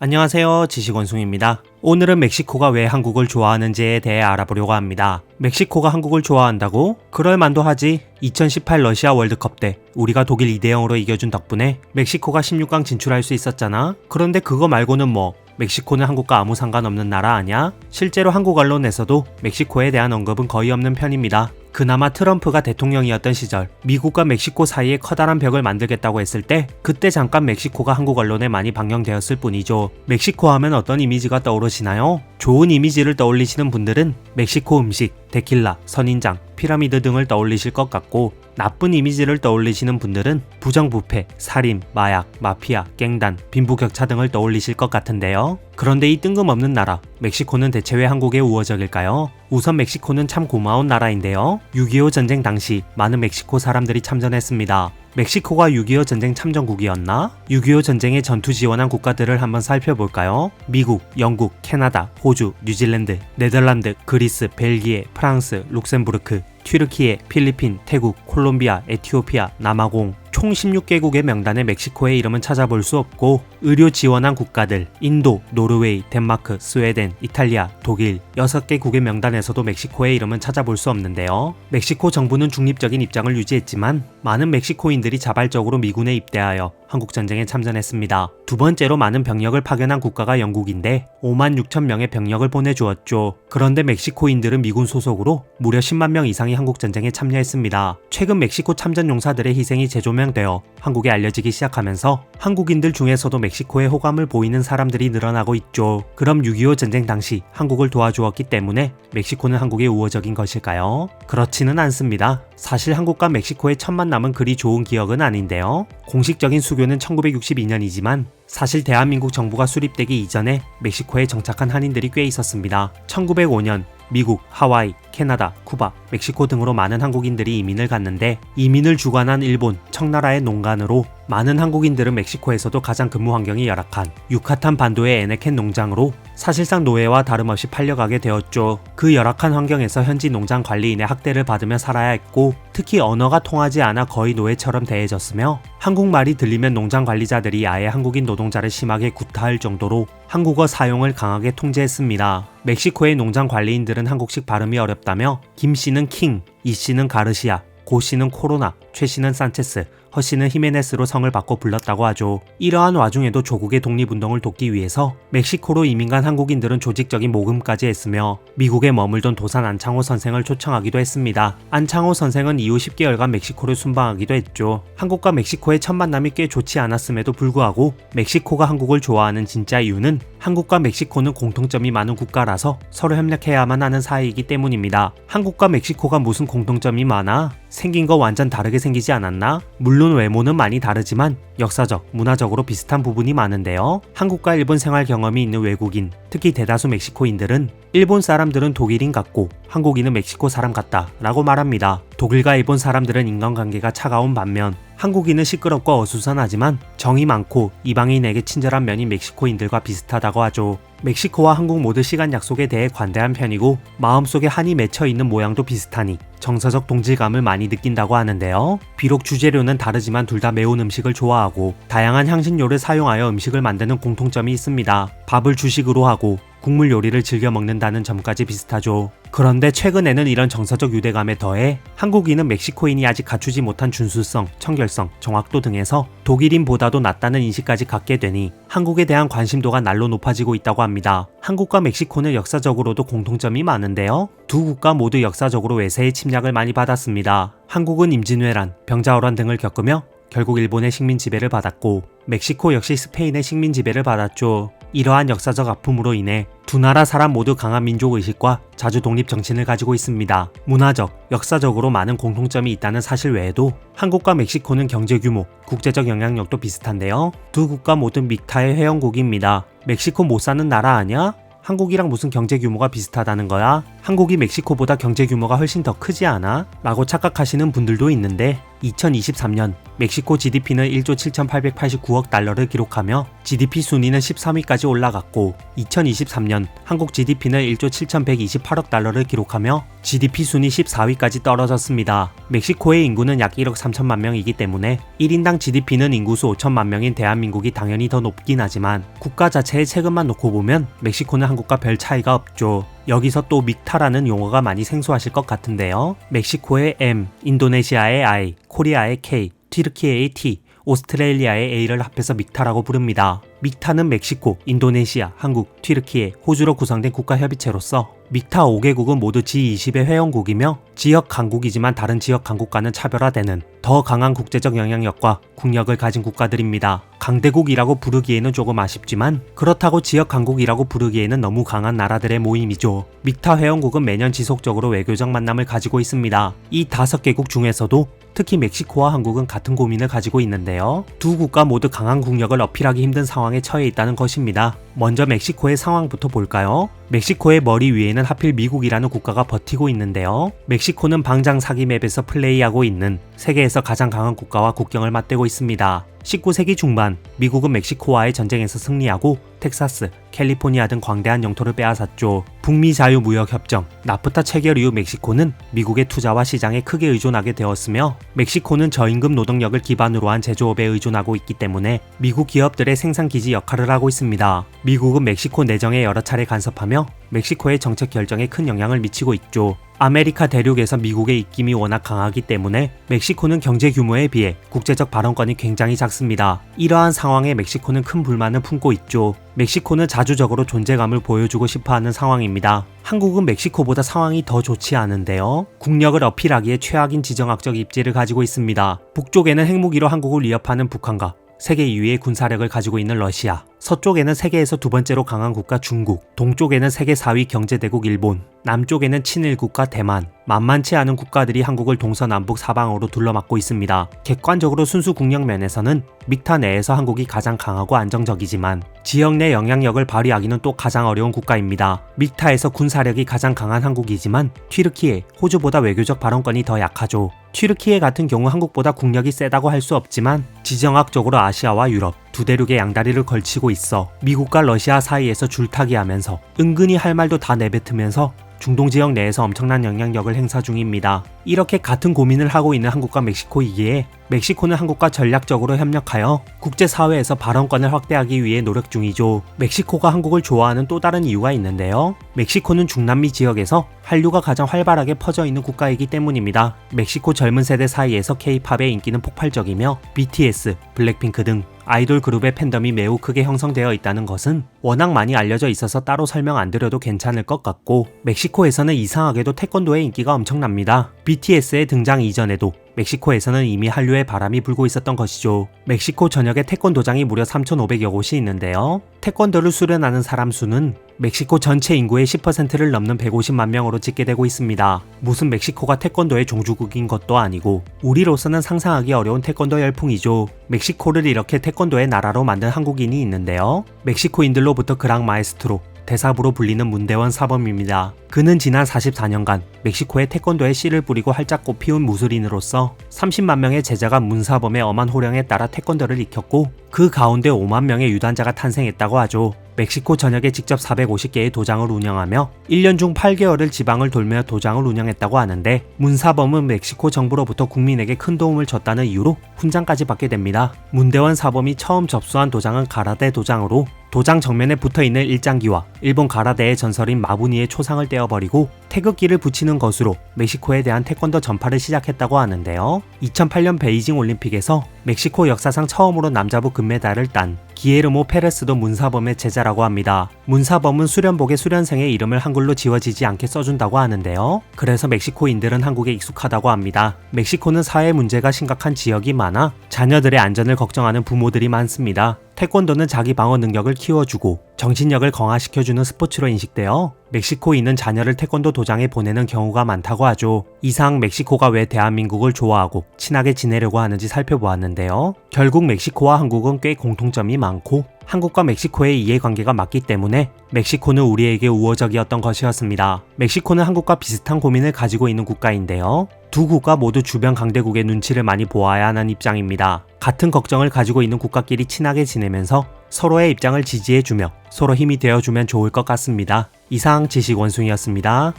안녕하세요. 지식원숭입니다. 오늘은 멕시코가 왜 한국을 좋아하는지에 대해 알아보려고 합니다. 멕시코가 한국을 좋아한다고? 그럴만도 하지. 2018 러시아 월드컵 때 우리가 독일 2대 0으로 이겨준 덕분에 멕시코가 16강 진출할 수 있었잖아. 그런데 그거 말고는 뭐 멕시코는 한국과 아무 상관없는 나라 아냐? 실제로 한국 언론에서도 멕시코에 대한 언급은 거의 없는 편입니다. 그나마 트럼프가 대통령이었던 시절 미국과 멕시코 사이에 커다란 벽을 만들겠다고 했을 때 그때 잠깐 멕시코가 한국 언론에 많이 방영되었을 뿐이죠. 멕시코 하면 어떤 이미지가 떠오르시나요? 좋은 이미지를 떠올리시는 분들은 멕시코 음식, 데킬라, 선인장, 피라미드 등을 떠올리실 것 같고 나쁜 이미지를 떠올리시는 분들은 부정부패, 살인, 마약, 마피아, 갱단, 빈부격차 등을 떠올리실 것 같은데요. 그런데 이 뜬금없는 나라, 멕시코는 대체 왜 한국의 우호적일까요? 우선 멕시코는 참 고마운 나라인데요. 6.25 전쟁 당시 많은 멕시코 사람들이 참전했습니다. 멕시코가 6.25 전쟁 참전국이었나? 6.25 전쟁에 전투 지원한 국가들을 한번 살펴볼까요? 미국, 영국, 캐나다, 호주, 뉴질랜드, 네덜란드, 그리스, 벨기에, 프랑스, 룩셈부르크, 튀르키예, 필리핀, 태국, 콜롬비아, 에티오피아, 남아공, 총 16개국의 명단에 멕시코의 이름은 찾아볼 수 없고 의료 지원한 국가들 인도, 노르웨이, 덴마크, 스웨덴, 이탈리아, 독일 6개국의 명단에서도 멕시코의 이름은 찾아볼 수 없는데요. 멕시코 정부는 중립적인 입장을 유지했지만 많은 멕시코인들이 자발적으로 미군에 입대하여 한국 전쟁에 참전했습니다. 두 번째로 많은 병력을 파견한 국가가 영국인데 5만 6천 명의 병력을 보내주었죠. 그런데 멕시코인들은 미군 소속으로 무려 10만 명 이상이 한국 전쟁에 참여했습니다. 최근 멕시코 참전 용사들의 희생이 재조명되어 한국에 알려지기 시작하면서 한국인들 중에서도 멕시코에 호감을 보이는 사람들이 늘어나고 있죠. 그럼 6.25 전쟁 당시 한국을 도와주었기 때문에 멕시코는 한국의 우호적인 것일까요? 그렇지는 않습니다. 사실 한국과 멕시코의 첫 만남은 그리 좋은 기억은 아닌데요. 공식적인 수교는 1962년이지만 사실 대한민국 정부가 수립되기 이전에 멕시코에 정착한 한인들이 꽤 있었습니다. 1905년 미국, 하와이, 캐나다, 쿠바, 멕시코 등으로 많은 한국인들이 이민을 갔는데 이민을 주관한 일본, 청나라의 농간으로 많은 한국인들은 멕시코에서도 가장 근무 환경이 열악한 유카탄 반도의 에네켄 농장으로 사실상 노예와 다름없이 팔려가게 되었죠. 그 열악한 환경에서 현지 농장 관리인의 학대를 받으며 살아야 했고 특히 언어가 통하지 않아 거의 노예처럼 대해졌으며 한국말이 들리면 농장 관리자들이 아예 한국인 노동자를 심하게 구타할 정도로 한국어 사용을 강하게 통제했습니다. 멕시코의 농장 관리인들은 한국식 발음이 어렵다며 김 씨는 킹, 이 씨는 가르시아, 고 씨는 코로나, 최 씨는 산체스, 허 씨는 히메네스로 성을 바꿔 불렀다고 하죠. 이러한 와중에도 조국의 독립운동을 돕기 위해서 멕시코로 이민 간 한국인들은 조직적인 모금까지 했으며 미국에 머물던 도산 안창호 선생을 초청하기도 했습니다. 안창호 선생은 이후 10개월간 멕시코를 순방하기도 했죠. 한국과 멕시코의 첫 만남이 꽤 좋지 않았음에도 불구하고 멕시코가 한국을 좋아하는 진짜 이유는 한국과 멕시코는 공통점이 많은 국가라서 서로 협력해야만 하는 사이이기 때문입니다. 한국과 멕시코가 무슨 공통점이 많아? 생긴 거 완전 다르게 생기지 않았나? 물론 외모는 많이 다르지만 역사적, 문화적으로 비슷한 부분이 많은데요. 한국과 일본 생활 경험이 있는 외국인, 특히 대다수 멕시코인들은 일본 사람들은 독일인 같고 한국인은 멕시코 사람 같다 라고 말합니다. 독일과 일본 사람들은 인간관계가 차가운 반면 한국인은 시끄럽고 어수선하지만 정이 많고 이방인에게 친절한 면이 멕시코인들과 비슷하다고 하죠. 멕시코와 한국 모두 시간 약속에 대해 관대한 편이고 마음속에 한이 맺혀 있는 모양도 비슷하니 정서적 동질감을 많이 느낀다고 하는데요. 비록 주재료는 다르지만 둘 다 매운 음식을 좋아하고 다양한 향신료를 사용하여 음식을 만드는 공통점이 있습니다. 밥을 주식으로 하고 국물 요리를 즐겨 먹는다는 점까지 비슷하죠. 그런데 최근에는 이런 정서적 유대감에 더해 한국인은 멕시코인이 아직 갖추지 못한 준수성, 청결성, 정확도 등에서 독일인보다도 낫다는 인식까지 갖게 되니 한국에 대한 관심도가 날로 높아지고 있다고 합니다. 한국과 멕시코는 역사적으로도 공통점이 많은데요. 두 국가 모두 역사적으로 외세의 침략을 많이 받았습니다. 한국은 임진왜란, 병자호란 등을 겪으며 결국 일본의 식민 지배를 받았고 멕시코 역시 스페인의 식민 지배를 받았죠. 이러한 역사적 아픔으로 인해 두 나라 사람 모두 강한 민족 의식과 자주 독립 정신을 가지고 있습니다. 문화적, 역사적으로 많은 공통점이 있다는 사실 외에도 한국과 멕시코는 경제 규모, 국제적 영향력도 비슷한데요. 두 국가 모두 믹타의 회원국입니다. 멕시코 못 사는 나라 아니야? 한국이랑 무슨 경제 규모가 비슷하다는 거야? 한국이 멕시코보다 경제 규모가 훨씬 더 크지 않아? 라고 착각하시는 분들도 있는데 2023년 멕시코 GDP는 1조 7,889억 달러를 기록하며 GDP 순위는 13위까지 올라갔고 2023년 한국 GDP는 1조 7,128억 달러를 기록하며 GDP 순위 14위까지 떨어졌습니다. 멕시코의 인구는 약 1억 3천만 명이기 때문에 1인당 GDP는 인구수 5천만 명인 대한민국이 당연히 더 높긴 하지만 국가 자체의 체급만 놓고 보면 멕시코는 한국과 별 차이가 없죠. 여기서 또 믹타라는 용어가 많이 생소하실 것 같은데요. 멕시코의 M, 인도네시아의 I, 코리아의 K, 튀르키예의 T, 오스트레일리아의 A를 합해서 믹타라고 부릅니다. 믹타는 멕시코, 인도네시아, 한국, 튀르키예, 호주로 구성된 국가협의체로서 믹타 5개국은 모두 G20의 회원국이며 지역 강국이지만 다른 지역 강국과는 차별화되는 더 강한 국제적 영향력과 국력을 가진 국가들입니다. 강대국이라고 부르기에는 조금 아쉽지만 그렇다고 지역 강국이라고 부르기에는 너무 강한 나라들의 모임이죠. 믹타 회원국은 매년 지속적으로 외교적 만남을 가지고 있습니다. 이 다섯 개국 중에서도 특히 멕시코와 한국은 같은 고민을 가지고 있는데요. 두 국가 모두 강한 국력을 어필하기 힘든 상황에 처해 있다는 것입니다. 먼저 멕시코의 상황부터 볼까요? 멕시코의 머리 위에는 하필 미국이라는 국가가 버티고 있는데요. 멕시코는 방장 사기 맵에서 플레이하고 있는 세계에서 가장 강한 국가와 국경을 맞대고 있습니다. 19세기 중반 미국은 멕시코와의 전쟁에서 승리하고 텍사스, 캘리포니아 등 광대한 영토를 빼앗았죠. 북미 자유무역협정, 나프타 체결 이후 멕시코는 미국의 투자와 시장에 크게 의존하게 되었으며 멕시코는 저임금 노동력을 기반으로 한 제조업에 의존하고 있기 때문에 미국 기업들의 생산기지 역할을 하고 있습니다. 미국은 멕시코 내정에 여러 차례 간섭하며 멕시코의 정책 결정에 큰 영향을 미치고 있죠. 아메리카 대륙에서 미국의 입김이 워낙 강하기 때문에 멕시코는 경제 규모에 비해 국제적 발언권이 굉장히 작습니다. 이러한 상황에 멕시코는 큰 불만을 품고 있죠. 멕시코는 자주적으로 존재감을 보여주고 싶어 하는 상황입니다. 한국은 멕시코보다 상황이 더 좋지 않은데요. 국력을 어필하기에 최악인 지정학적 입지를 가지고 있습니다. 북쪽에는 핵무기로 한국을 위협하는 북한과 세계 2위의 군사력을 가지고 있는 러시아, 서쪽에는 세계에서 두 번째로 강한 국가 중국, 동쪽에는 세계 4위 경제대국 일본, 남쪽에는 친일 국가 대만, 만만치 않은 국가들이 한국을 동서남북 사방으로 둘러막고 있습니다. 객관적으로 순수 국력 면에서는 믹타 내에서 한국이 가장 강하고 안정적이지만 지역 내 영향력을 발휘하기는 또 가장 어려운 국가입니다. 믹타에서 군사력이 가장 강한 한국이지만 튀르키예, 호주보다 외교적 발언권이 더 약하죠. 튀르키예 같은 경우 한국보다 국력이 세다고 할 수 없지만 지정학적으로 아시아와 유럽, 두 대륙의 양다리를 걸치고 있어 미국과 러시아 사이에서 줄타기 하면서 은근히 할 말도 다 내뱉으면서 중동 지역 내에서 엄청난 영향력을 행사 중입니다. 이렇게 같은 고민을 하고 있는 한국과 멕시코이기에 멕시코는 한국과 전략적으로 협력하여 국제사회에서 발언권을 확대하기 위해 노력 중이죠. 멕시코가 한국을 좋아하는 또 다른 이유가 있는데요. 멕시코는 중남미 지역에서 한류가 가장 활발하게 퍼져 있는 국가이기 때문입니다. 멕시코 젊은 세대 사이에서 K-팝의 인기는 폭발적이며 BTS, 블랙핑크 등 아이돌 그룹의 팬덤이 매우 크게 형성되어 있다는 것은 워낙 많이 알려져 있어서 따로 설명 안 드려도 괜찮을 것 같고 멕시코에서는 이상하게도 태권도의 인기가 엄청납니다. BTS의 등장 이전에도 멕시코에서는 이미 한류의 바람이 불고 있었던 것이죠. 멕시코 전역에 태권도장이 무려 3,500여 곳이 있는데요. 태권도를 수련하는 사람 수는 멕시코 전체 인구의 10%를 넘는 150만 명으로 집계되고 있습니다. 무슨 멕시코가 태권도의 종주국인 것도 아니고 우리로서는 상상하기 어려운 태권도 열풍이죠. 멕시코를 이렇게 태권도의 나라로 만든 한국인이 있는데요. 멕시코인들로부터 그랑 마에스트로, 대사부로 불리는 문대원 사범입니다. 그는 지난 44년간 멕시코의 태권도에 씨를 뿌리고 활짝 꽃피운 무술인으로서 30만 명의 제자가 문사범의 엄한 호령에 따라 태권도를 익혔고 그 가운데 5만 명의 유단자가 탄생했다고 하죠. 멕시코 전역에 직접 450개의 도장을 운영하며 1년 중 8개월을 지방을 돌며 도장을 운영했다고 하는데 문사범은 멕시코 정부로부터 국민에게 큰 도움을 줬다는 이유로 훈장까지 받게 됩니다. 문대원 사범이 처음 접수한 도장은 가라데 도장으로 도장 정면에 붙어 있는 일장기와 일본 가라데의 전설인 마부니의 초상을 떼어버리고 태극기를 붙이는 것으로 멕시코에 대한 태권도 전파를 시작했다고 하는데요. 2008년 베이징 올림픽에서 멕시코 역사상 처음으로 남자부 금메달을 딴 기에르모 페레스도 문사범의 제자라고 합니다. 문사범은 수련복에 수련생의 이름을 한글로 지워지지 않게 써준다고 하는데요. 그래서 멕시코인들은 한국에 익숙하다고 합니다. 멕시코는 사회 문제가 심각한 지역이 많아 자녀들의 안전을 걱정하는 부모들이 많습니다. 태권도는 자기 방어 능력을 키워주고 정신력을 강화시켜주는 스포츠로 인식되어 멕시코인은 자녀를 태권도 도장에 보내는 경우가 많다고 하죠. 이상 멕시코가 왜 대한민국을 좋아하고 친하게 지내려고 하는지 살펴보았는데요. 결국 멕시코와 한국은 꽤 공통점이 많고 한국과 멕시코의 이해관계가 맞기 때문에 멕시코는 우리에게 우호적이었던 것이었습니다. 멕시코는 한국과 비슷한 고민을 가지고 있는 국가인데요. 두 국가 모두 주변 강대국의 눈치를 많이 보아야 하는 입장입니다. 같은 걱정을 가지고 있는 국가끼리 친하게 지내면서 서로의 입장을 지지해주며 서로 힘이 되어주면 좋을 것 같습니다. 이상 지식 원숭이였습니다.